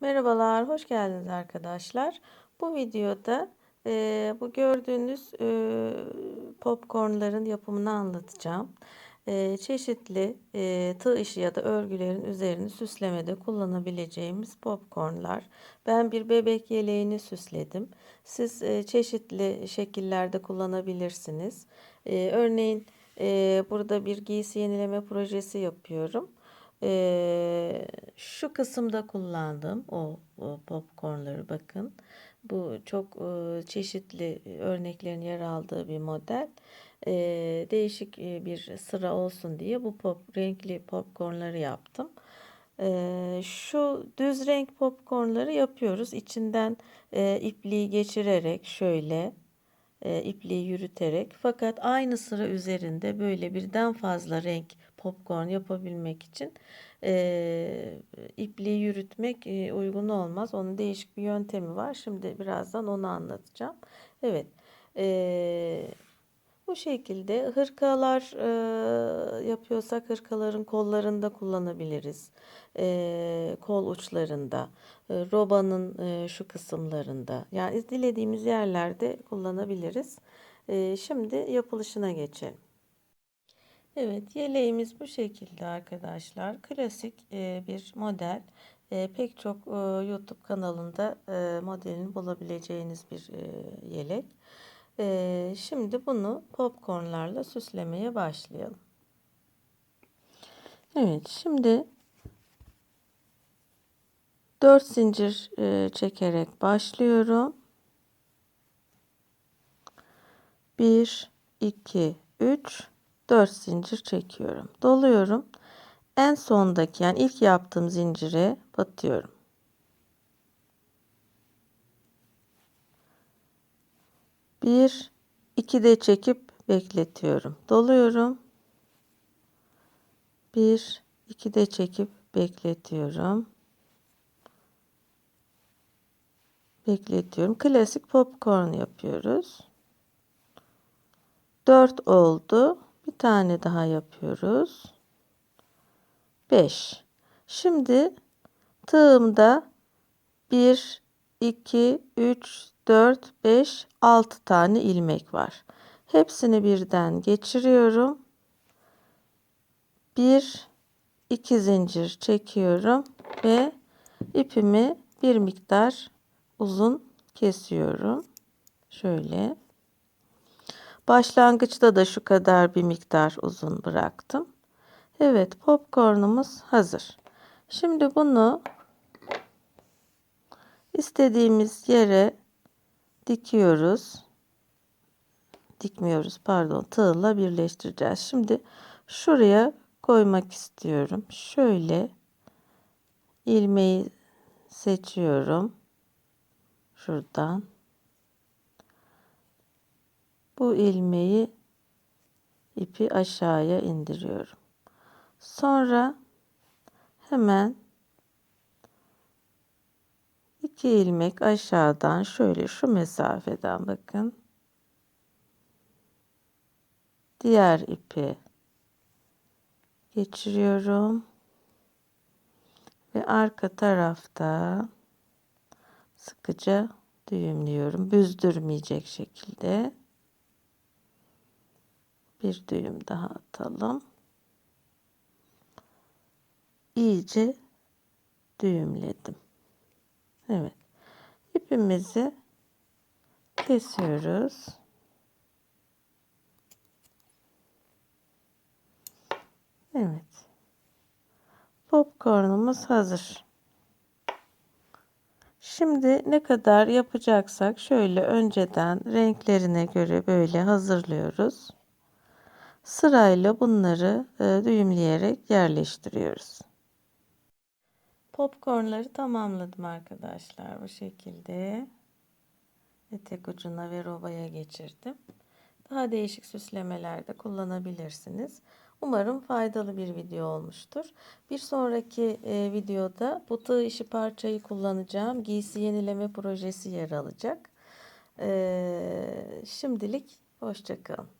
Merhabalar, hoş geldiniz arkadaşlar. Bu videoda e, bu gördüğünüz e, popcornların yapımını anlatacağım. E, çeşitli e, tığ işi ya da örgülerin üzerini süslemede kullanabileceğimiz popcornlar. Ben bir bebek yeleğini süsledim. Siz e, çeşitli şekillerde kullanabilirsiniz. E, örneğin e, burada bir giysi yenileme projesi yapıyorum. Ee, şu kısımda kullandım o, o popcornları bakın. Bu çok e, çeşitli örneklerin yer aldığı bir model. Ee, değişik e, bir sıra olsun diye bu pop renkli popcornları yaptım. Ee, şu düz renk popcornları yapıyoruz. İçinden e, ipliği geçirerek şöyle e, ipliği yürüterek fakat aynı sıra üzerinde böyle birden fazla renk popcorn yapabilmek için e, ipliği yürütmek e, uygun olmaz. Onun değişik bir yöntemi var. Şimdi birazdan onu anlatacağım. Evet. E, bu şekilde hırkalar e, yapıyorsak hırkaların kollarında kullanabiliriz. E, kol uçlarında, e, robanın e, şu kısımlarında. Yani dilediğimiz yerlerde kullanabiliriz. E, şimdi yapılışına geçelim. Evet, yeleğimiz bu şekilde arkadaşlar. Klasik e, bir model. E, pek çok e, YouTube kanalında e, modelini bulabileceğiniz bir e, yelek. E, şimdi bunu popcornlarla süslemeye başlayalım. Evet, şimdi 4 zincir e, çekerek başlıyorum. 1 2 3 4 zincir çekiyorum. Doluyorum. En sondaki yani ilk yaptığım zincire batıyorum. Bir, iki de çekip bekletiyorum. Doluyorum. Bir, iki de çekip bekletiyorum. Bekletiyorum. Klasik popcorn yapıyoruz. 4 oldu. Bir tane daha yapıyoruz. 5. Şimdi tığımda 1, 2, 3, 4, 5, 6 tane ilmek var. Hepsini birden geçiriyorum. 1, 2 zincir çekiyorum ve ipimi bir miktar uzun kesiyorum. Şöyle. Başlangıçta da şu kadar bir miktar uzun bıraktım. Evet popcornumuz hazır. Şimdi bunu istediğimiz yere dikiyoruz. Dikmiyoruz pardon tığla birleştireceğiz. Şimdi şuraya koymak istiyorum. Şöyle ilmeği seçiyorum. Şuradan bu ilmeği ipi aşağıya indiriyorum. Sonra hemen iki ilmek aşağıdan şöyle şu mesafeden bakın. Diğer ipi geçiriyorum. Ve arka tarafta sıkıca düğümlüyorum. Büzdürmeyecek şekilde bir düğüm daha atalım. İyice düğümledim. Evet. İpimizi kesiyoruz. Evet. Popcornumuz hazır. Şimdi ne kadar yapacaksak şöyle önceden renklerine göre böyle hazırlıyoruz. Sırayla bunları e, düğümleyerek yerleştiriyoruz. Popcornları tamamladım arkadaşlar. Bu şekilde etek ucuna ve robaya geçirdim. Daha değişik süslemelerde kullanabilirsiniz. Umarım faydalı bir video olmuştur. Bir sonraki e, videoda bu işi parçayı kullanacağım. Giysi yenileme projesi yer alacak. E, şimdilik hoşçakalın.